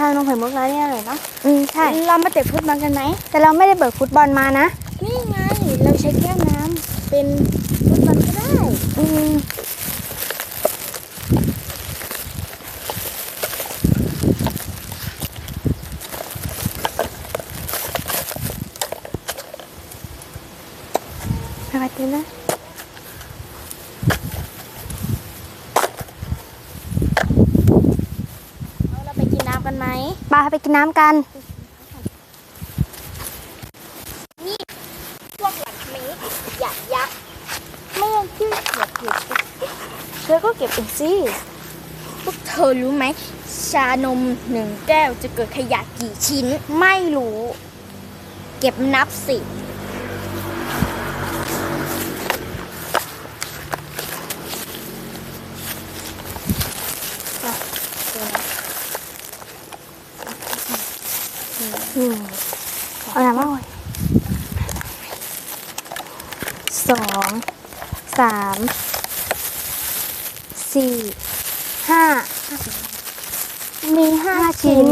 ชานมไข่มุกร้านนี้อร่อยเนาะอืมใช่เรามาเตะฟุตบอลกันไหมแต่เราไม่ได้เบิกฟุตบอลมานะ นี่ไง เราใช้แก้วน้ำเป็นฟุตบอลก็ได้ อืมสวัสดีนะเราไปกินน้ำกัน ไปาไปกินน้ำกัน นี่พวกหลังเมฆหยักยักษ์ไม่ยังชื่อเก็บเก็บเธอก็เก็บเองสิพวกเธอรู้ไหม ชานมหนึ่งแก้วจะเกิดขยะกี่ชิ้นไม่รู้ เก็บนับสิ อืม เอาน้ำมาไว้สองสามสี่ห้ามีห้าชิ้น